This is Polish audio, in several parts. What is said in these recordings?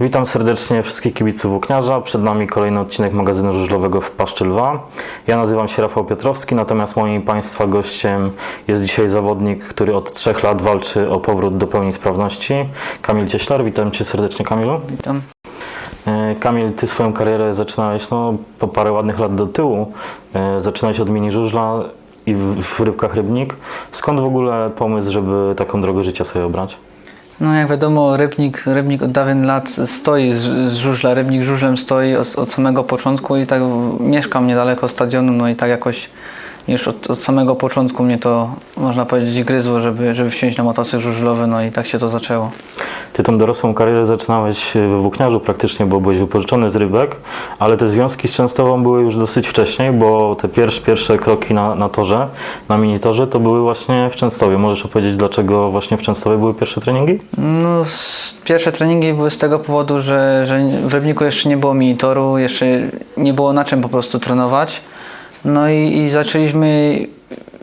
Witam serdecznie wszystkich kibiców Włókniarza. Przed nami kolejny odcinek magazynu żużlowego w Paszczy Lwa. Ja nazywam się Rafał Piotrowski, natomiast moim Państwa gościem jest dzisiaj zawodnik, który od trzech lat walczy o powrót do pełni sprawności. Kamil Cieślar, witam Cię serdecznie Kamilu. Witam. E, Kamil, Ty swoją karierę zaczynałeś no, po parę ładnych lat do tyłu. E, Zaczynałeś od mini żużla i w, w Rybkach Rybnik. Skąd w ogóle pomysł, żeby taką drogę życia sobie obrać? No jak wiadomo, Rybnik, Rybnik od dawien lat stoi z, żużla, Rybnik żużlem stoi od, od samego początku i tak mieszkam niedaleko stadionu, no i tak jakoś już od, od samego początku mnie to, można powiedzieć, gryzło, żeby, żeby wsiąść na motocykl żużlowy, no i tak się to zaczęło. Ty tą dorosłą karierę zaczynałeś we Włókniarzu praktycznie, bo byłeś wypożyczony z Rybek, ale te związki z Częstową były już dosyć wcześniej, bo te pierwsze, pierwsze kroki na, na torze, na minitorze, to były właśnie w Częstowie. Możesz opowiedzieć, dlaczego właśnie w Częstowie były pierwsze treningi? No, pierwsze treningi były z tego powodu, że, że w Rybniku jeszcze nie było minitoru, jeszcze nie było na czym po prostu trenować. No i, i zaczęliśmy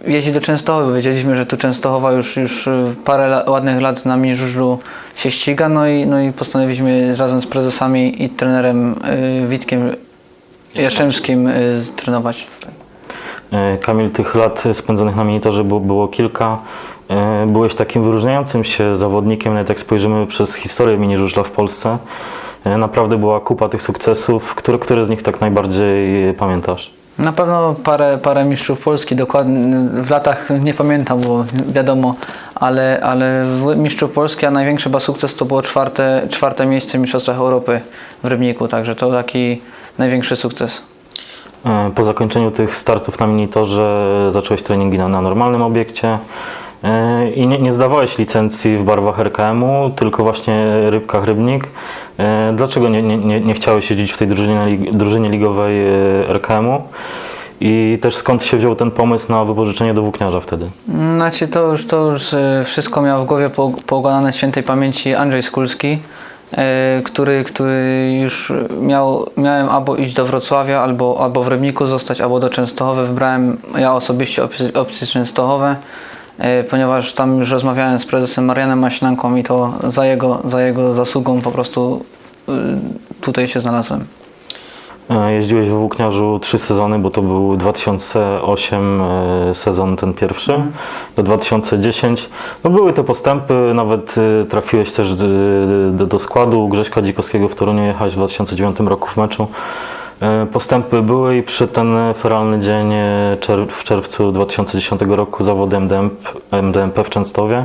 jeździć do Częstochowy, wiedzieliśmy, że tu Częstochowa już, już parę la, ładnych lat na mini żużlu się ściga, no i, no i postanowiliśmy razem z prezesami i trenerem y, Witkiem Jaszczemskim y, trenować. E, Kamil, tych lat spędzonych na minitorze było, było kilka. E, Byłeś takim wyróżniającym się zawodnikiem, nawet jak spojrzymy przez historię mini w Polsce. E, Naprawdę była kupa tych sukcesów. Które, które z nich tak najbardziej pamiętasz? Na pewno parę, parę mistrzów Polski, dokładnie w latach nie pamiętam, bo wiadomo, ale, ale mistrzów Polski, a największy chyba sukces to było czwarte, czwarte miejsce w Mistrzostwach Europy w Rybniku, także to taki największy sukces. E, Po zakończeniu tych startów na minitorze zacząłeś treningi na, na normalnym obiekcie i nie, nie zdawałeś licencji w barwach RKM-u, tylko właśnie Rybkach Rybnik. E, Dlaczego nie, nie, nie, chciałeś siedzieć w tej drużynie, drużynie ligowej e, RKM-u? I też skąd się wziął ten pomysł na wypożyczenie do włókniarza wtedy? Znaczy to już, to już e, wszystko miał w głowie po- poukładane świętej pamięci Andrzej Skulski, e, który, który już miał, miałem albo iść do Wrocławia, albo, albo w Rybniku zostać, albo do Częstochowy. Wybrałem ja osobiście opcję, Częstochowe, e, ponieważ tam już rozmawiałem z prezesem Marianem Maślanką i to za jego, za jego zasługą po prostu e, tutaj się znalazłem. E, Jeździłeś w Włókniarzu trzy sezony, bo to był 2008 e, sezon ten pierwszy, do 2010. No były te postępy, nawet e, trafiłeś też e, do, do składu Grześka Dzikowskiego w Toruniu, jechałeś w 2009 roku w meczu. E, Postępy były i przy ten feralny dzień e, w czerwcu 2010 roku zawody MDMP, w Częstowie.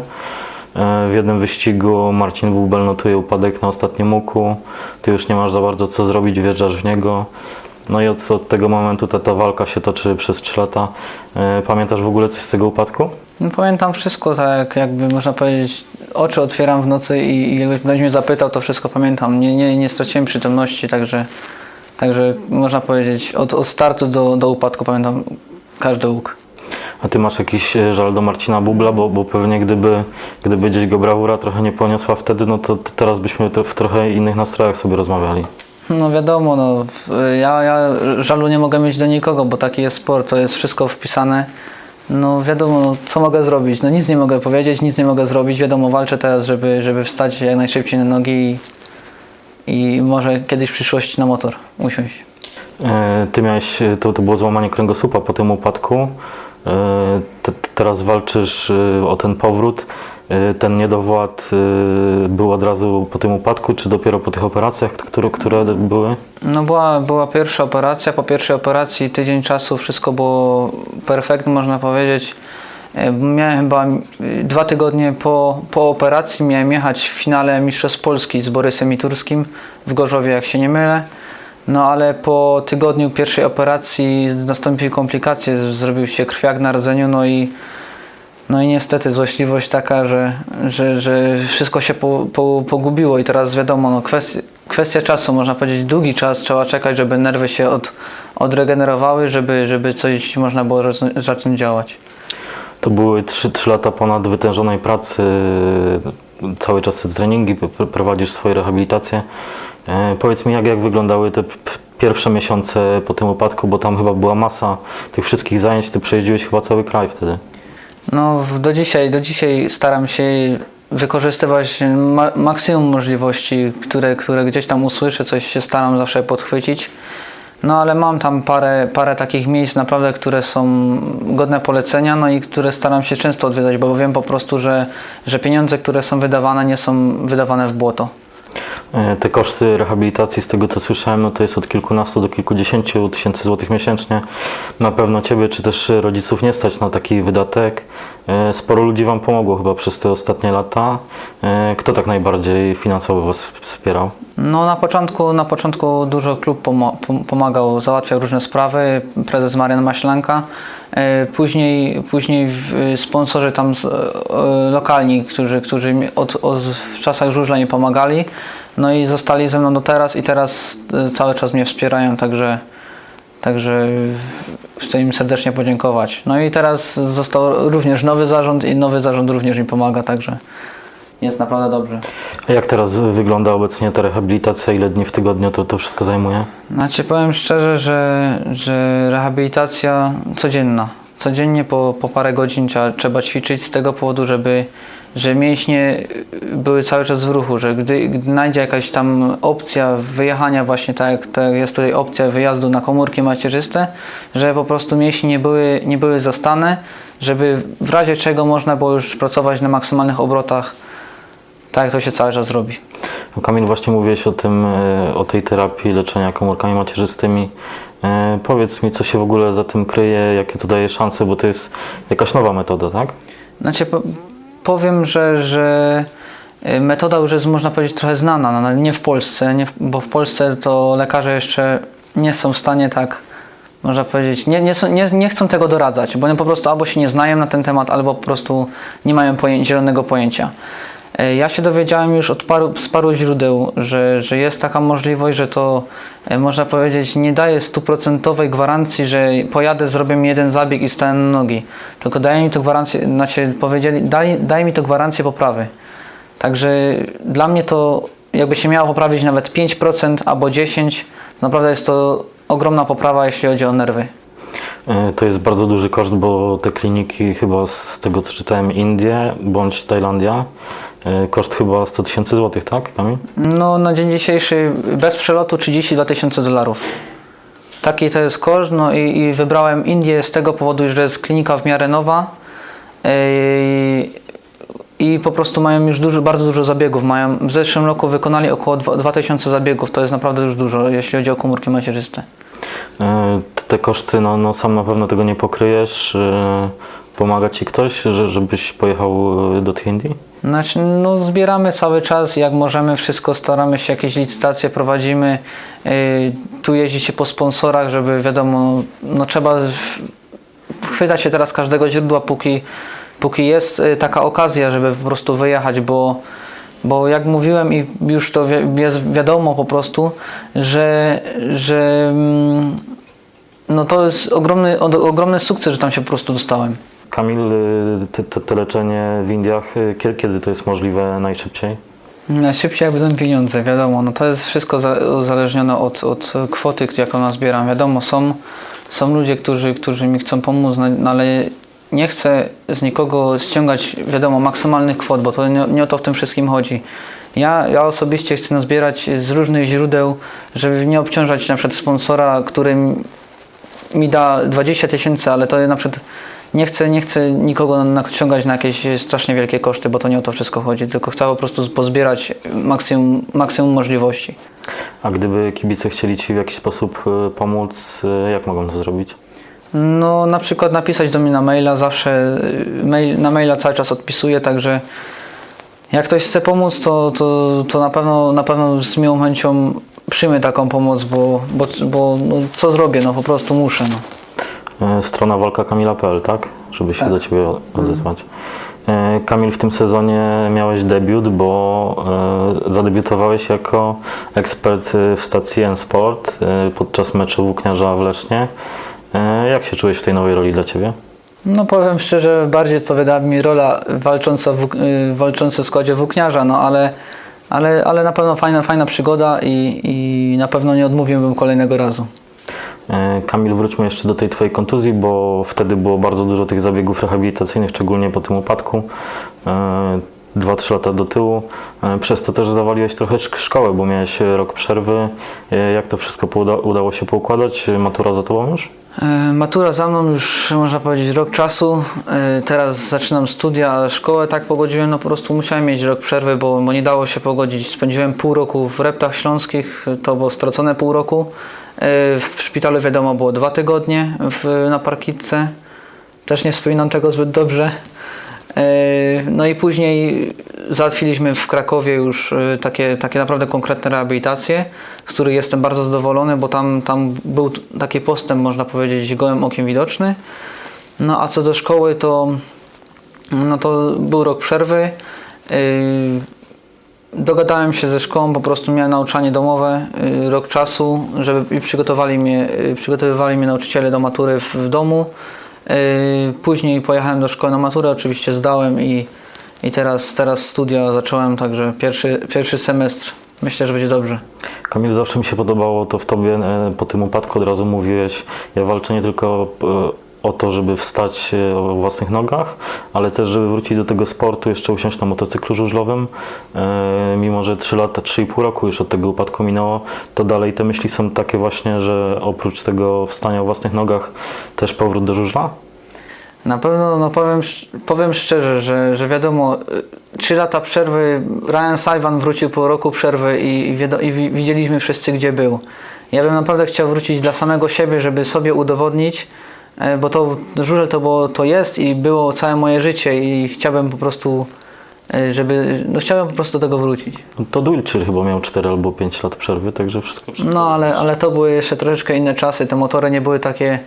E, W jednym wyścigu Marcin Bubel notuje upadek na ostatnim łuku. Ty już nie masz za bardzo co zrobić, wjeżdżasz w niego. No i od, od tego momentu ta, ta walka się toczy przez 3 lata. Pamiętasz w ogóle coś z tego upadku? No, pamiętam wszystko, tak jakby można powiedzieć, oczy otwieram w nocy i, i jakby ktoś mnie zapytał, to wszystko pamiętam. Nie, nie, nie straciłem przytomności, także, także można powiedzieć, od, od startu do, do upadku pamiętam każdy łuk. A ty masz jakiś e, żal do Marcina Bubla, bo, bo pewnie gdyby, gdyby gdzieś go brawura trochę nie poniosła wtedy, no to, teraz byśmy w trochę innych nastrojach sobie rozmawiali. No wiadomo, no, ja, ja żalu nie mogę mieć do nikogo, bo taki jest sport, to jest wszystko wpisane. No wiadomo, no, co mogę zrobić? No nic nie mogę powiedzieć, nic nie mogę zrobić. Wiadomo, walczę teraz, żeby, żeby wstać jak najszybciej na nogi i, i może kiedyś w przyszłości na motor usiąść. E, Ty miałeś, to, to było złamanie kręgosłupa po tym upadku. E, te- te- Teraz walczysz e, o ten powrót. E, Ten niedowład e, był od razu po tym upadku, czy dopiero po tych operacjach, które, które były? No była, była pierwsza operacja. Po pierwszej operacji tydzień czasu wszystko było perfekt, można powiedzieć. E, Miałem chyba dwa tygodnie po, po operacji, miałem jechać w finale Mistrzostw Polski z Borysem Miturskim w Gorzowie, jak się nie mylę. No ale po tygodniu pierwszej operacji nastąpiły komplikacje, zrobił się krwiak na rdzeniu, no i no i niestety złośliwość taka, że, że, że wszystko się po, po, pogubiło i teraz wiadomo, no kwestia, kwestia czasu, można powiedzieć długi czas, trzeba czekać, żeby nerwy się od, odregenerowały, żeby, żeby coś można było zac- zacząć działać. To były 3, trzy lata ponad wytężonej pracy, cały czas te treningi, prowadzisz swoje rehabilitacje. E, Powiedz mi, jak, jak wyglądały te pierwsze miesiące po tym upadku, bo tam chyba była masa tych wszystkich zajęć, ty przejeździłeś chyba cały kraj wtedy. No do dzisiaj, do dzisiaj staram się wykorzystywać ma maksimum możliwości, które, które gdzieś tam usłyszę, coś się staram zawsze podchwycić. No ale mam tam parę, parę takich miejsc naprawdę, które są godne polecenia, no i które staram się często odwiedzać, bo wiem po prostu, że, że pieniądze, które są wydawane, nie są wydawane w błoto. E, Te koszty rehabilitacji, z tego co słyszałem, no to jest od kilkunastu do kilkudziesięciu tysięcy złotych miesięcznie. Na pewno Ciebie czy też rodziców nie stać na taki wydatek. E, Sporo ludzi Wam pomogło chyba przez te ostatnie lata. E, Kto tak najbardziej finansowo Was wspierał? No na początku, na początku dużo klub pomagał, załatwiał różne sprawy, prezes Marian Maślanka. Później, później sponsorzy tam lokalni, którzy, którzy od, od, w czasach żużla mi pomagali. No i zostali ze mną do teraz i teraz e, cały czas mnie wspierają, także, także chcę im serdecznie podziękować. No i teraz został również nowy zarząd i nowy zarząd również mi pomaga, także jest naprawdę dobrze. A jak teraz wygląda obecnie ta rehabilitacja? Ile dni w tygodniu to, to wszystko zajmuje? Znaczy powiem szczerze, że, że rehabilitacja codzienna. Codziennie po, po parę godzin trzeba, trzeba ćwiczyć z tego powodu, żeby że mięśnie były cały czas w ruchu, że gdy, gdy znajdzie jakaś tam opcja wyjechania właśnie tak jak tak jest tutaj opcja wyjazdu na komórki macierzyste, że po prostu mięśnie nie były, nie były zastane, żeby w razie czego można było już pracować na maksymalnych obrotach, tak jak to się cały czas robi. No, Kamil, właśnie mówiłeś o tym, e, o tej terapii leczenia komórkami macierzystymi. E, Powiedz mi, co się w ogóle za tym kryje, jakie to daje szanse, bo to jest jakaś nowa metoda, tak? Znaczy, powiem, że, że y, metoda już jest, można powiedzieć, trochę znana, no, nie w Polsce, nie w, bo w Polsce to lekarze jeszcze nie są w stanie tak, można powiedzieć, nie, nie, nie, nie chcą tego doradzać, bo oni po prostu albo się nie znają na ten temat, albo po prostu nie mają poję- zielonego pojęcia. Y, Ja się dowiedziałem już od paru, z paru źródeł, że, że jest taka możliwość, że to y, można powiedzieć nie daje stuprocentowej gwarancji, że pojadę, zrobię mi jeden zabieg i stanę na nogi. Tylko daje mi to gwarancję, znaczy powiedzieli, daje, daje mi to gwarancję poprawy. Także dla mnie to jakby się miało poprawić nawet 5% albo 10%, naprawdę jest to ogromna poprawa, jeśli chodzi o nerwy. E, To jest bardzo duży koszt, bo te kliniki chyba z tego co czytałem Indie bądź Tajlandia, e, koszt chyba 100 tysięcy złotych, tak Kamil? No na dzień dzisiejszy bez przelotu 32 tysiące dolarów. Taki to jest koszt, no i, i wybrałem Indię z tego powodu, że jest klinika w miarę nowa yy, i po prostu mają już dużo, bardzo dużo zabiegów. Mają, w zeszłym roku wykonali około 2 2000 zabiegów, to jest naprawdę już dużo, jeśli chodzi o komórki macierzyste. E, Te koszty, no, no sam na pewno tego nie pokryjesz. E, Pomaga Ci ktoś, że, żebyś pojechał e, do Indii? Znaczy, no zbieramy cały czas, jak możemy, wszystko staramy się, jakieś licytacje prowadzimy. Yy, tu jeździ się po sponsorach, żeby wiadomo, no, trzeba chwytać się teraz każdego źródła, póki, póki jest y, taka okazja, żeby po prostu wyjechać, bo, bo jak mówiłem i już to wi- jest wiadomo po prostu, że, że mm, no to jest ogromny, ogromny sukces, że tam się po prostu dostałem. Kamil, e, te, leczenie w Indiach, kie- kiedy to jest możliwe najszybciej? Najszybciej jak będą pieniądze, wiadomo, no to jest wszystko za, uzależnione od, od kwoty, jaką ja zbieram. Wiadomo, są, są ludzie, którzy, którzy mi chcą pomóc, no, no ale nie chcę z nikogo ściągać, wiadomo, maksymalnych kwot, bo to nie, nie o to w tym wszystkim chodzi. Ja, ja osobiście chcę nazbierać z różnych źródeł, żeby nie obciążać na przykład sponsora, który mi- mi da 20 tysięcy, ale to na przykład nie chcę, nie chcę nikogo naciągać na jakieś strasznie wielkie koszty, bo to nie o to wszystko chodzi, tylko chcę po prostu pozbierać maksimum, maksimum możliwości. A gdyby kibice chcieli Ci w jakiś sposób e, pomóc, e, jak mogą to zrobić? No na przykład napisać do mnie na maila, zawsze y, mail, na maila cały czas odpisuję, także jak ktoś chce pomóc, to, to, to na, pewno, na pewno z miłą chęcią przyjmę taką pomoc, bo, bo, bo no, co zrobię, no po prostu muszę. No. E, Strona walkakamila.pl, tak? Żeby się Tak. do Ciebie odezwać. E, Kamil, w tym sezonie miałeś debiut, bo e, zadebiutowałeś jako ekspert w stacji N-Sport podczas meczu włókniarza w Lesznie. Jak się czułeś w tej nowej roli dla Ciebie? No powiem szczerze, bardziej odpowiadała mi rola walcząca w, walcząca w składzie włókniarza, no ale, ale, ale na pewno fajna, fajna przygoda i, i na pewno nie odmówiłbym kolejnego razu. E, Kamil, wróćmy jeszcze do tej Twojej kontuzji, bo wtedy było bardzo dużo tych zabiegów rehabilitacyjnych, szczególnie po tym upadku. E, 2-3 lata do tyłu. E, Przez to też zawaliłeś trochę szk- szkołę, bo miałeś e, rok przerwy. E, Jak to wszystko udało się poukładać? E, Matura za tobą już? E, Matura za mną już można powiedzieć rok czasu. E, Teraz zaczynam studia, ale szkołę tak pogodziłem, no po prostu musiałem mieć rok przerwy, bo nie dało się pogodzić. Spędziłem pół roku w reptach śląskich, to było stracone pół roku. E, W szpitalu wiadomo było dwa tygodnie w, na parkitce. Też nie wspominam tego zbyt dobrze. E, No i później załatwiliśmy w Krakowie już e, takie, takie naprawdę konkretne rehabilitacje, z których jestem bardzo zadowolony, bo tam, tam był taki postęp, można powiedzieć, gołym okiem widoczny. No a co do szkoły, to, no to był rok przerwy. Dogadałem się ze szkołą, po prostu miałem nauczanie domowe, yy, rok czasu, żeby przygotowali mnie, yy, przygotowywali mnie nauczyciele do matury w, w domu. Yy, Później pojechałem do szkoły na maturę, oczywiście zdałem i, i teraz, teraz studia zacząłem, także pierwszy, pierwszy semestr myślę, że będzie dobrze. Kamil, zawsze mi się podobało to w tobie, e, po tym upadku od razu mówiłeś, ja walczę nie tylko o to, żeby wstać e, o własnych nogach, ale też, żeby wrócić do tego sportu, jeszcze usiąść na motocyklu żużlowym. E, Mimo, że 3 lata, 3,5 roku już od tego upadku minęło, to dalej te myśli są takie właśnie, że oprócz tego wstania o własnych nogach, też powrót do żużla? Na pewno, no powiem, powiem szczerze, że, że wiadomo, y, trzy lata przerwy, Ryan Saivan wrócił po roku przerwy i, i, widzieliśmy wszyscy, gdzie był. Ja bym naprawdę chciał wrócić dla samego siebie, żeby sobie udowodnić, e, bo to żużel to, było, to jest i było całe moje życie i chciałbym po prostu, e, żeby, no chciałbym po prostu do tego wrócić. To Wiltshire chyba miał 4 albo 5 lat przerwy, także wszystko No, ale, ale to były jeszcze troszeczkę inne czasy. Te motory nie były takie,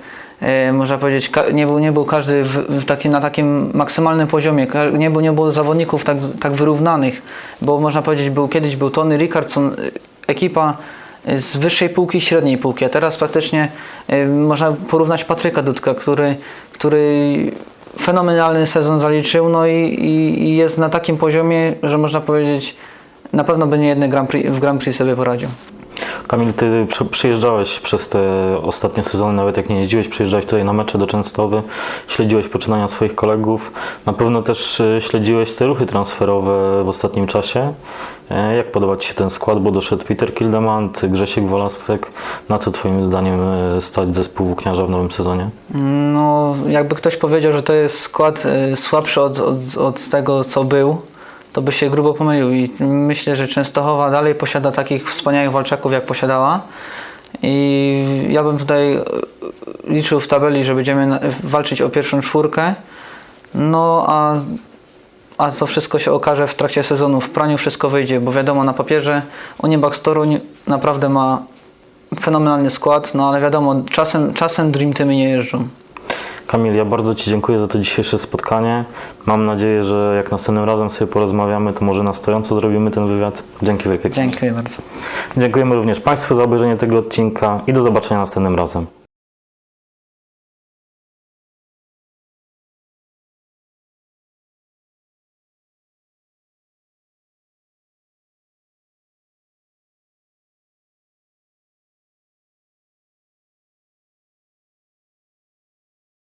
e, można powiedzieć, nie był, nie był każdy w, w takim, na takim maksymalnym poziomie. Nie, było- nie było zawodników tak, tak wyrównanych, bo można powiedzieć, był kiedyś był Tony Rickardson, e, ekipa z wyższej półki i średniej półki, a teraz praktycznie e, można porównać Patryka Dudka, który, który fenomenalny sezon zaliczył, no i, i, i jest na takim poziomie, że można powiedzieć, na pewno by nie jedny Grand Prix, w Grand Prix sobie poradził. Kamil, ty przy- przyjeżdżałeś przez te ostatnie sezony, nawet jak nie jeździłeś, przyjeżdżałeś tutaj na mecze do Częstowy, śledziłeś poczynania swoich kolegów, na pewno też e, śledziłeś te ruchy transferowe w ostatnim czasie. E, Jak podoba Ci się ten skład, bo doszedł Peter Kildemant, Grzesiek Wolasek. Na co Twoim zdaniem e, stać zespół włókniarza w nowym sezonie? No, jakby ktoś powiedział, że to jest skład y, słabszy od, od, od tego, co był, to by się grubo pomylił. I myślę, że Częstochowa dalej posiada takich wspaniałych walczaków, jak posiadała. I ja bym tutaj y, liczył w tabeli, że będziemy walczyć o pierwszą czwórkę. No, a, a to wszystko się okaże w trakcie sezonu. W praniu wszystko wyjdzie, bo wiadomo, na papierze Unibax Toruń naprawdę ma fenomenalny skład, no ale wiadomo, czasem, czasem Dream Teamy nie jeżdżą. Kamil, ja bardzo Ci dziękuję za to dzisiejsze spotkanie. Mam nadzieję, że jak następnym razem sobie porozmawiamy, to może na stojąco zrobimy ten wywiad. Dzięki wielkie. Dziękuję bardzo. Dziękujemy również Państwu za obejrzenie tego odcinka i do zobaczenia następnym razem.